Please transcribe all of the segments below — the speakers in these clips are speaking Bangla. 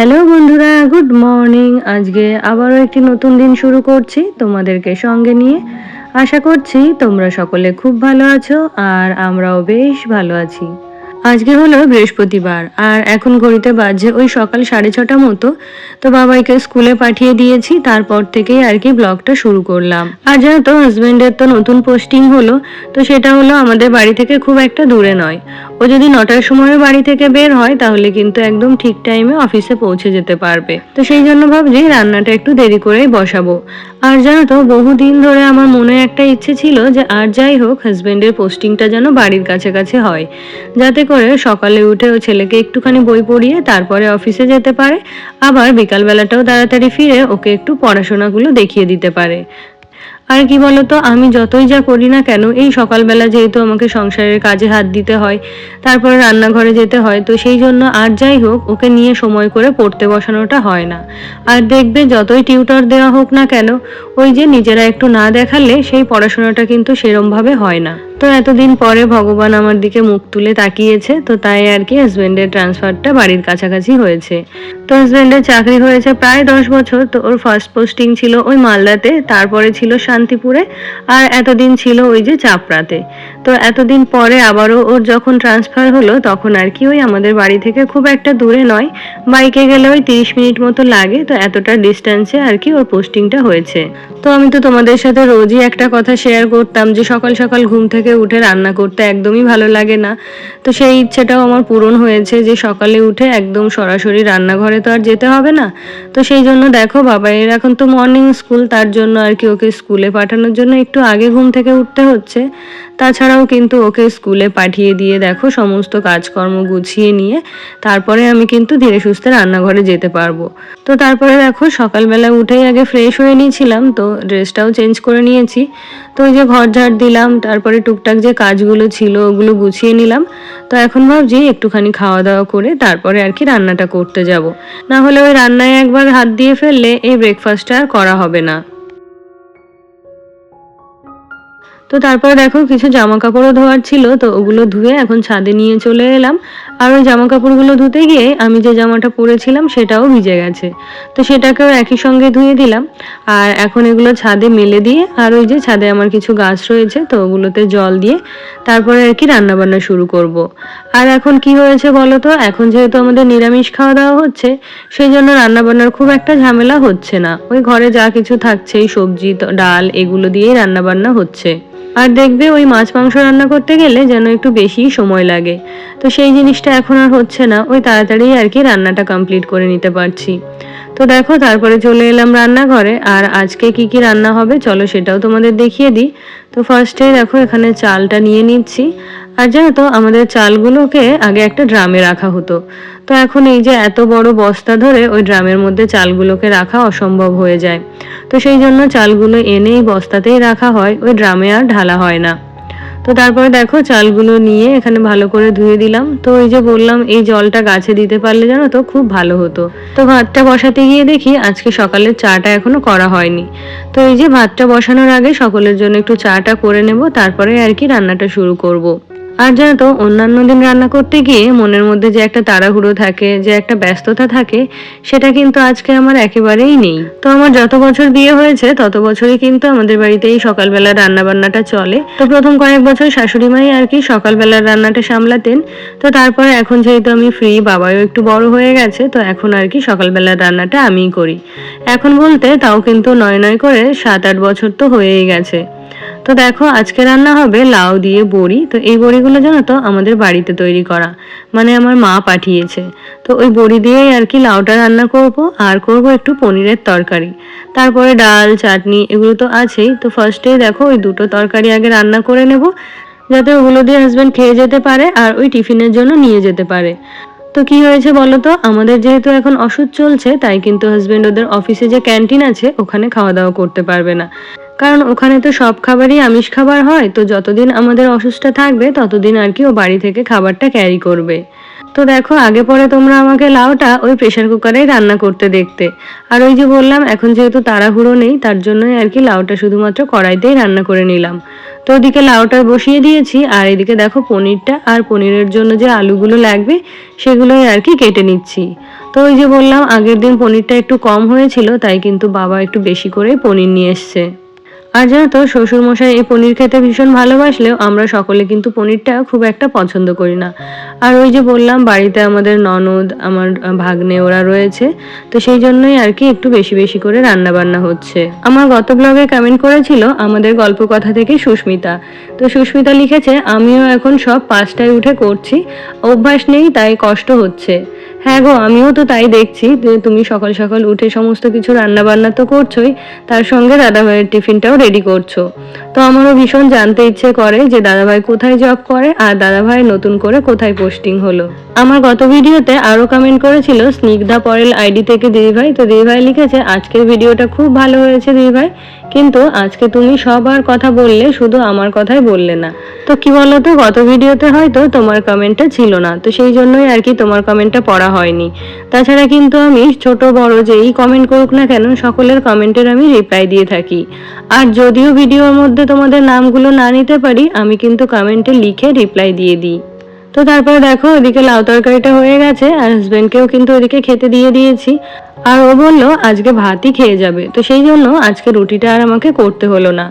হ্যালো বন্ধুরা, গুড মর্নিং। আজকে আবারও একটি নতুন দিন শুরু করছি তোমাদেরকে সঙ্গে নিয়ে। আশা করছি তোমরা সকলে খুব ভালো আছো আর আমরাও বেশ ভালো আছি। আজকে হলো বৃহস্পতিবার, আর এখন ঘড়িতে বাজছে ওই সকাল সাড়ে ছটা মতো। তো বাবাইকে স্কুলে পাঠিয়ে দিয়েছি, তারপর থেকেই আর কি ব্লগটা শুরু করলাম। আর জানো তো হাজবেন্ডের তো নতুন পোস্টিং হলো, তো সেটা হলো আমাদের বাড়ি থেকে খুব একটা দূরে নয়। ও যদি নটার সময় বাড়ি থেকে বের হয়, তাহলে কিন্তু একদম ঠিক টাইমে অফিসে পৌঁছে যেতে পারবে। তো সেই জন্য ভাবছি রান্নাটা একটু দেরি করেই বসাবো। আর জানো তো, বহুদিন ধরে আমার মনে একটা ইচ্ছে ছিল যে, আর যাই হোক হাজবেন্ডের পোস্টিংটা যেন বাড়ির কাছে কাছে হয়, যাতে করে সকালে উঠে ও ছেলেকে একটুখানি বই পড়িয়ে তারপরে অফিসে যেতে পারে। আবার বিকালবেলাটাও তাড়াতাড়ি ফিরে ওকে একটু পড়াশোনাগুলো দেখিয়ে দিতে পারে। আর কি বলতো, আমি যতই যা করি না কেন, এই সকালবেলা যেহেতু আমাকে সংসারের কাজে হাত দিতে হয়, তারপরে রান্নাঘরে যেতে হয়, তো সেই জন্য আর যাই হোক, ওকে নিয়ে সময় করে পড়তে বসানোটা হয় না। আর দেখবে যতই টিউটর দেওয়া হোক না কেন, ওই যে নিজেরা একটু না দেখালে সেই পড়াশোনাটা কিন্তু সেরমভাবে হয় না। তো এতদিন পরে ভগবান আমার দিকে মুখ তুলে তাকিয়েছে, তো তাই আর কি হাজবেন্ডের ট্রান্সফারটা বাড়ির কাছাকাছি হয়েছে। তো হাজবেন্ডের চাকরি হয়েছে প্রায় দশ বছর, তো ওর ফার্স্ট পোস্টিং ছিল ওই মালদাতে, তারপরে ছিল শান্তিপুরে, আর এতদিন ছিল ওই যে চাপড়াতে। তো এতদিন পরে আবারও ওর যখন ট্রান্সফার হলো, তখন আর কি ওই আমাদের বাড়ি থেকে খুব একটা দূরে নয় বাইকে গেলে ওই তিরিশ মিনিট মতো লাগে, তো এতটা ডিস্টেন্সে আর কি ওর পোস্টিংটা হয়েছে। তো আমি তো তোমাদের সাথে রোজই একটা কথা শেয়ার করতাম যে সকাল সকাল ঘুম থেকে উঠে রান্না করতে একদমই ভালো লাগে না। তো সেই ইচ্ছেটাও আমার পূরণ হয়েছে যে সকালে উঠে একদম সরাসরি রান্নাঘরে তো আর যেতে হবে না। তো সেই জন্য দেখো বাবা এর এখন তো মর্নিং স্কুল তার জন্য আর কি ওকে স্কুলে পাঠানোর জন্য একটু আগে ঘুম থেকে উঠতে হচ্ছে। তাছাড়াও কিন্তু ওকে স্কুলে পাঠিয়ে দিয়ে দেখো সমস্ত কাজকর্ম গুছিয়ে নিয়ে তারপরে আমি কিন্তু ধীরে সুস্থে রান্নাঘরে যেতে পারব। তো তারপরে দেখো, সকালবেলা উঠেই আগে ফ্রেশ হয়ে নিয়েছিলাম, তো ড্রেসটাও চেঞ্জ করে নিয়েছি। তো ওই যে ঘর ঝাড় দিলাম, তারপরে টুকটাক যে কাজগুলো ছিল ওগুলো গুছিয়ে নিলাম। তো এখন ভাবছি একটুখানি খাওয়া দাওয়া করে তারপরে আর কি রান্নাটা করতে যাব। না হলে ওই রান্নায় একবার হাত দিয়ে ফেললে এই ব্রেকফাস্টটা আর করা হবে না। তো তারপর দেখো কিছু জামা কাপড়ও ধোয়ার ছিল, তো ওগুলো ধুয়ে এখন ছাদে নিয়ে চলে এলাম। আর ওই জামা কাপড়গুলো ধুতে গিয়ে আমি যে জামাটা পরেছিলাম সেটাও ভিজে গেছে। তো সেটাকেও একই সঙ্গে ধুয়ে দিলাম। আর এখন এগুলো ছাদে মেলে দিয়ে, আর ওই যে ছাদে আমার কিছু গাছ রয়েছে, তো ওগুলোতে জল দিয়ে তারপরে আর কি রান্নাবান্না শুরু করব। আর এখন কি হয়েছে বলো তো? এখন যেহেতু আমাদের নিরামিষ খাওয়া দাওয়া হচ্ছে, সেই জন্য রান্নাবান্নার খুব একটা ঝামেলা হচ্ছে না। ওই ঘরে যা কিছু থাকছে সবজি ডাল, এগুলো দিয়েই রান্নাবান্না হচ্ছে। আর দেখবে ওই মাছ মাংস রান্না করতে গেলে যেন একটু বেশি সময় লাগে। তো সেই জিনিসটা এখন আর হচ্ছে না, ওই তাড়াতাড়ি আর কি রান্নাটা কমপ্লিট করে নিতে পারছি। তো দেখো, তারপরে চলে এলাম রান্নাঘরে, আর আজকে কি কি রান্না হবে চলো সেটাও তোমাদের দেখিয়ে দিই। তো ফার্স্টে দেখো, এখানে চালটা নিয়ে নিচ্ছি। আর জানো তো, আমাদের চালগুলোকে আগে একটা ড্রামে রাখা হতো। তো এখন এই যে এত বড় বস্তা ধরে ওই ড্রামের মধ্যে চালগুলোকে রাখা অসম্ভব হয়ে যায়। তো সেই জন্য চালগুলো এনেই বস্তাতেই রাখা হয়, ওই ড্রামে আর ঢালা হয় না। তো তারপরে দেখো চালগুলো নিয়ে এখানে ভালো করে ধুয়ে দিলাম। তো ওই যে বললাম, এই জলটা গাছে দিতে পারলে জানো তো খুব ভালো হতো। তো ভাতটা বসাতে গিয়ে দেখি আজকে সকালের চাটা এখনও করা হয়নি। তো এই যে ভাতটা বসানোর আগে সকলের জন্য একটু চাটা করে নেব, তারপরে আর কি রান্নাটা শুরু করব। আর জানো তো, অন্যান্য দিন রান্না করতে গিয়ে মনের মধ্যে যে একটা তাড়াহুড়ো থাকে, যে একটা ব্যস্ততা থাকে, সেটা কিন্তু আজকে আমার একেবারেই নেই। তো আমার যত বছর বিয়ে হয়েছে, তত বছরই কিন্তু আমাদের বাড়িতে এই সকালবেলা রান্না বান্নাটা চলে। তো প্রথম কয়েক বছর শাশুড়ি মাই আর কি সকালবেলার রান্নাটা সামলাতেন। তো তারপরে এখন যেহেতু আমি ফ্রি বাবাও একটু বড় হয়ে গেছে, তো এখন আর কি সকালবেলার রান্নাটা আমিই করি। এখন বলতে তাও কিন্তু নয় নয় করে সাত আট বছর তো হয়েই গেছে। তো দেখো, আজকে রান্না হবে লাউ দিয়ে বড়ি। তো এই বড়িগুলো জানো তো আমাদের বাড়িতে তৈরি করা। মানে আমার মা পাঠিয়েছে। তো ওই বড়ি দিয়েই আর কি লাউটা রান্না করব। আর করব একটু পনিরের তরকারি। তারপরে ডাল, চাটনি এগুলো তো আছেই। তো ফার্স্টেই দেখো ওই দুটো তরকারি আগে রান্না করে নেব। যাতে ওগুলো দিয়ে হাজব্যান্ড খেয়ে যেতে পারে আর ওই টিফিনের জন্য নিয়ে যেতে পারে। তো কি হয়েছে বলো তো? আমাদের যেহেতু এখন ওষুধ চলছে, তাই কিন্তু হাজব্যান্ড ওদের অফিসে যে ক্যান্টিন আছে, ওখানে খাওয়া দাওয়া করতে পারবে না। কারণ ওখানে তো সব খাবারই আমিষ খাবার হয়, তো যতদিন আমাদের অসুস্থটা থাকবে, ততদিন আর কি ও বাড়ি থেকে খাবারটা ক্যারি করবে। তো দেখো, আগে পরে তোমরা আমাকে লাউটা ওই প্রেশার কুকারেই রান্না করতে দেখতে। আর ওই যে বললাম, এখন যেহেতু তাড়াহুড়ো নেই, তার জন্যই আর কি লাউটা শুধুমাত্র কড়াইতেই রান্না করে নিলাম। তো ওদিকে লাউটা বসিয়ে দিয়েছি, আর এদিকে দেখো পনিরটা আর পনিরের জন্য যে আলুগুলো লাগবে, সেগুলোই আর কি কেটে নিচ্ছি। তো ওই যে বললাম, আগের দিন পনিরটা একটু কম হয়েছিল, তাই কিন্তু বাবা একটু বেশি করে পনির নিয়ে এসছে। আর জানো তো, শ্বশুরমশাই এই পনির খেতে ভীষণ ভালোবাসলেও আমরা সকলে কিন্তু পনিরটা খুব একটা পছন্দ করি না। আর ওই যে বললাম, বাড়িতে আমাদের ননদ, আমার ভাগ্নে ওরা রয়েছে, তো সেই জন্যই আর কি একটু বেশি বেশি করে রান্না বান্না হচ্ছে। আমার গত ব্লগে কমেন্ট করেছিল আমাদের গল্প কথা থেকে সুস্মিতা। তো সুস্মিতা লিখেছে, আমিও এখন সব পাঁচটায় উঠে করছি, অভ্যাস নেই তাই কষ্ট হচ্ছে। হ্যাঁ গো, আমিও তো তাই দেখছি, যে তুমি সকাল সকাল উঠে সমস্ত কিছু রান্না বান্না তো করছোই, তার সঙ্গে দাদাভাইয়ের টিফিনটাও রেডি করছ। তো আমারও ভীষণ জানতে ইচ্ছে করে যে দাদাভাই কোথায় জব করে আর দাদাভাই নতুন করে কোথায় পোস্টিং হলো। আমার গত ভিডিওতে আরও কমেন্ট করেছিল, স্নিগ্ধা পরেল আইডি থেকে দিদিভাই। তো দিদিভাই লিখেছে, আজকের ভিডিওটা খুব ভালো হয়েছে দিদিভাই। কিন্তু আজকে তুমি সবার কথা বললে, শুধু আমার কথাই বললে না। তো কি বলতো, গত ভিডিওতে হয়তো তোমার কমেন্টটা ছিল না, তো সেই জন্যই আর কি তোমার কমেন্টটা পড়া হয়নি। তাছাড়া কিন্তু আমি ছোট, বড় যেই কমেন্ট করুক না কেন, সকলের কমেন্টের আমি রিপ্লাই দিয়ে থাকি। আর যদিও ভিডিওর মধ্যে তোমাদের নামগুলো না নিতে পারি, আমি কিন্তু কমেন্টে লিখে রিপ্লাই দিয়ে দিই। তো তারপরে দেখো, ওদিকে লাউ তরকারিটা হয়ে গেছে, আর হাজব্যান্ডকেও কিন্তু ওদিকে খেতে দিয়ে দিয়েছি। আর ও বলল, আজকে ভাতই খেয়ে যাবে। তো সেই জন্য আজকে রুটিটা আর আমাকে করতে হলো না।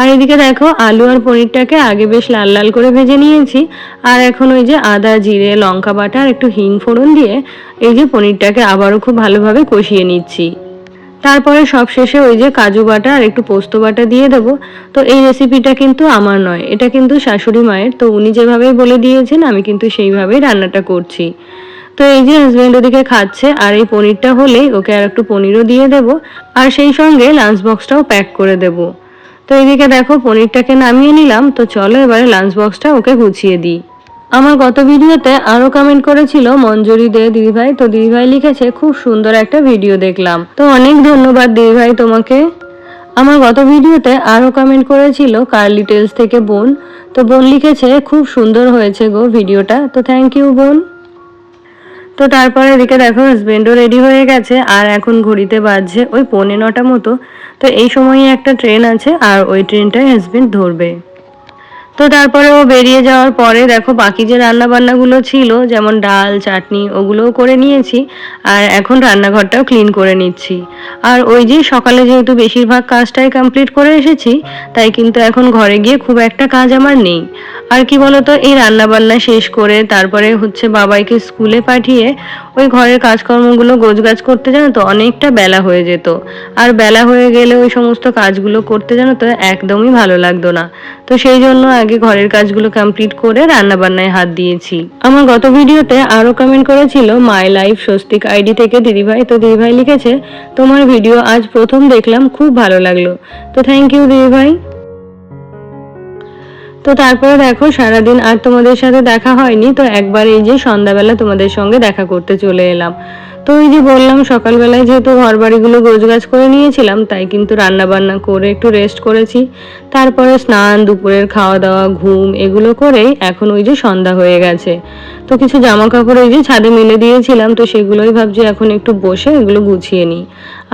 আর এদিকে দেখো, আলু আর পনিরটাকে আগে বেশ লাল লাল করে ভেজে নিয়েছি। আর এখন ওই যে আদা, জিরে, লঙ্কা বাটা আর একটু হিং ফোড়ন দিয়ে এই যে পনিরটাকে আবারও খুব ভালোভাবে কষিয়ে নিচ্ছি। তারপরে সব শেষে ওই যে কাজু বাটা আর একটু পোস্ত বাটা দিয়ে দেবো। তো এই রেসিপিটা কিন্তু আমার নয়, এটা কিন্তু শাশুড়ি মায়ের। তো উনি যেভাবেই বলে দিয়েছেন, আমি কিন্তু সেইভাবেই রান্নাটা করছি। তো এই যে হাজব্যান্ড ওদিকে খাচ্ছে, আর এই পনিরটা হলেই ওকে আর একটু পনিরও দিয়ে দেব, আর সেই সঙ্গে লাঞ্চ বক্সটাও প্যাক করে দেব। তো এদিকে দেখো পনিরটাকে নামিয়ে নিলাম, তো চলো এবারে লাঞ্চ বক্সটা ওকে গুছিয়ে দিই। আমার গত ভিডিওতে আরও কমেন্ট করেছিল মঞ্জুরি দে দিদিভাই, তো দিদিভাই লিখেছে, খুব সুন্দর একটা ভিডিও দেখলাম। তো অনেক ধন্যবাদ দিদিভাই তোমাকে। আমার গত ভিডিওতে আরও কমেন্ট করেছিল কার্লি টেলস থেকে বোন, তো বোন লিখেছে, খুব সুন্দর হয়েছে গো ভিডিওটা তো থ্যাংক ইউ বোন। তো তারপরে এদিকে দেখো হাজবেন্ডও রেডি হয়ে গেছে, আর এখন ঘড়িতে বাজছে ওই পৌনে নটা মতো। তো এই সময়ই একটা ট্রেন আছে, আর ওই ট্রেনটাই হাজবেন্ড ধরবে। তো তারপরে ও বেরিয়ে যাওয়ার পরে দেখো বাকি যে রান্না বান্নাগুলো ছিল, যেমন ডাল, চাটনি, ওগুলোও করে নিয়েছি আর এখন রান্নাঘরটাও ক্লিন করে নিচ্ছি। আর ওই যে সকালে যেহেতু বেশিরভাগ কাজটাই কমপ্লিট করে এসেছি, তাই কিন্তু এখন ঘরে গিয়ে খুব একটা কাজ আমার নেই। আর কি বলতো, এই রান্না বান্না শেষ করে তারপরে হচ্ছে বাবাইকে স্কুলে পাঠিয়ে ওই ঘরের কাজকর্মগুলো গোছগাছ করতে জানো তো, অনেকটা বেলা হয়ে যেত। আর বেলা হয়ে গেলে ওই সমস্ত কাজগুলো করতে জানো তো, একদমই ভালো লাগতো না। তো সেই জন্য আগে ঘরের কাজগুলো কমপ্লিট করে রান্না বান্নায় হাত দিয়েছি। আমার গত ভিডিওতে আরও কমেন্ট করেছিল মাই লাইফ স্বস্তিক আইডি থেকে দিদিভাই। তো দিদিভাই লিখেছে, তোমার ভিডিও আজ প্রথম দেখলাম, খুব ভালো লাগল। তো থ্যাংক ইউ দিদিভাই। তো তারপরে দেখো, সারাদিন আর তোমাদের সাথে দেখা হয়নি, তো একবার এই যে সন্ধ্যাবেলা তোমাদের সঙ্গে দেখা করতে চলে এলাম। তো ওই যে বললাম, সকালবেলায় যেহেতু ঘর বাড়িগুলো গোছগাছ করে নিয়েছিলাম, তাই কিন্তু রান্না বান্না করে একটু রেস্ট করেছি। তারপরে স্নান, দুপুরের খাওয়া দাওয়া ঘুম, এগুলো করেই এখন ওই যে সন্ধ্যা হয়ে গেছে। তো কিছু জামা কাপড় ওই যে ছাদে মেলে দিয়েছিলাম, তো সেগুলোই ভাবছি এখন একটু বসে এগুলো গুছিয়ে নিই।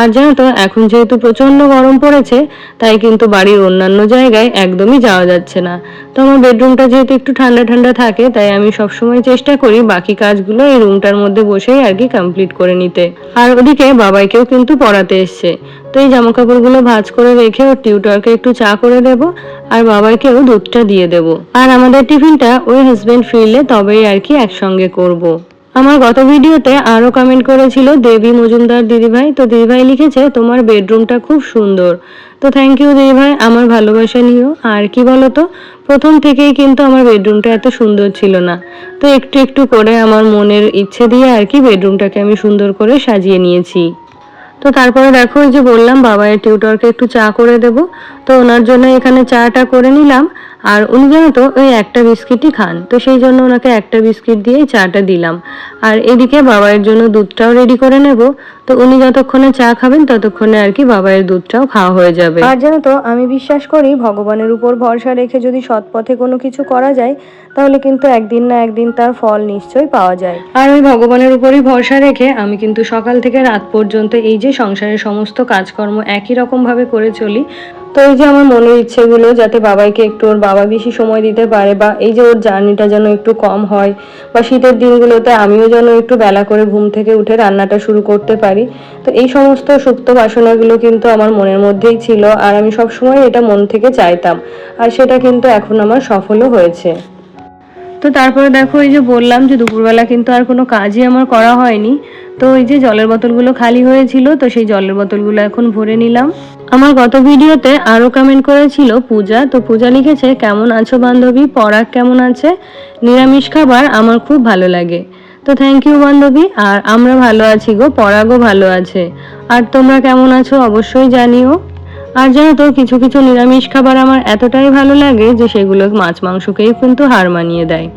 আর জানো তো, এখন যেহেতু প্রচণ্ড গরম পড়েছে, তাই কিন্তু বাড়ির অন্যান্য জায়গায় একদমই যাওয়া যাচ্ছে না। তো আমার বেডরুমটা যেহেতু একটু ঠান্ডা ঠান্ডা থাকে, তাই আমি সবসময় চেষ্টা করি বাকি কাজগুলো এই রুমটার মধ্যে বসেই আর কি কমপ্লিট করে নিতে। আর ওদিকে বাবাইকেও কিন্তু পড়াতে এসছে। তো এই জামা কাপড়গুলো ভাঁজ করে রেখে ওর টিউটরকে একটু চা করে দেব, আর বাবাইকেও দুধটা দিয়ে দেব। আর আমাদের টিফিনটা ওই হাজবেন্ড ফিরলে তবেই আর কি একসঙ্গে করব। আমার গত ভিডিওতে আরও কমেন্ট করেছিল দেবী মজুমদার দিদিভাই। তো দিদিভাই লিখেছে, তোমার বেডরুমটা খুব সুন্দর। তো থ্যাংক ইউ দিদিভাই, আমার ভালোবাসা নিও। আর কি বলো তো প্রথম থেকেই কিন্তু আমার বেডরুমটা এত সুন্দর ছিল না। তো একটু একটু করে আমার মনের ইচ্ছে দিয়ে আর কি বেডরুমটাকে আমি সুন্দর করে সাজিয়ে নিয়েছি। তো তারপরে দেখো ওই যে বললাম বাবায়ের টিউটরকে একটু চা করে দেব। তো ওনার জন্য এখানে চাটা করে নিলাম। আর উনি জানো তো, ওই একটা বিস্কিটই খান। তো সেই জন্য ওনাকে একটা বিস্কিট দিয়েই চাটা দিলাম। আর এদিকে বাবাইয়ের জন্য দুধটাও রেডি করে নেব। তো উনি যতক্ষণে চা খাবেন, ততক্ষণে আর কি বাবাইয়ের দুধটাও খাওয়া হয়ে যাবে। আর জানো তো, আমি বিশ্বাস করি, ভগবানের উপর ভরসা রেখে যদি সৎ পথে কোনো কিছু করা যায় তাহলে কিন্তু একদিন না একদিন তার ফল নিশ্চয়ই পাওয়া যায়। আর ওই ভগবানের উপরই ভরসা রেখে আমি কিন্তু সকাল থেকে রাত পর্যন্ত এই যে সংসারের সমস্ত কাজকর্ম একই রকমভাবে করে চলি, তো এই যে আমার মনের ইচ্ছেগুলো যাতে বাবাইকে একটু ওর বাবা বেশি সময় দিতে পারে বা এই যে ওর জার্নিটা যেন একটু কম হয় বা শীতের দিনগুলোতে আমিও যেন একটু বেলা করে ঘুম থেকে উঠে রান্নাটা শুরু করতে পারি, তো এই সমস্ত সুপ্ত বাসনাগুলো কিন্তু আমার মনের মধ্যেই ছিল আর আমি সবসময় এটা মন থেকে চাইতাম। আর সেটা কিন্তু এখন আমার সফলও হয়েছে। তো তারপরে দেখো এই যে বললাম যে দুপুরবেলা কিন্তু আর কোনো কাজই আমার করা হয়নি। তো ওই যে জলের বোতলগুলো খালি হয়েছিল, তো সেই জলের বোতলগুলো এখন ভরে নিলাম। আমার গত ভিডিওতে আরও কমেন্ট করেছিল পূজা, তো পূজা লিখেছে, কেমন আছো বান্ধবী? পরাগ কেমন আছে? নিরামিষ খাবার আমার খুব ভালো লাগে। তো থ্যাংক ইউ বান্ধবী, আর আমরা ভালো আছি গো, পরাগও ভালো আছে। আর তোমরা কেমন আছো অবশ্যই জানিও। আর জানো তো, কিছু কিছু নিরামিষ খাবার আমার এতটাই ভালো লাগে যে সেগুলো মাছ মাংসকেই কিন্তু হার মানিয়ে দেয়।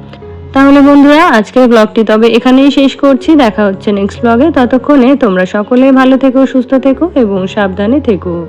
তাহলে বন্ধুরা, আজকের ব্লগটি তবে এখানেই শেষ করছি। দেখা হচ্ছে নেক্সট ব্লগে ততক্ষণে তোমরা সকলে ভালো থেকো, সুস্থ থেকো এবং সাবধানে থেকো।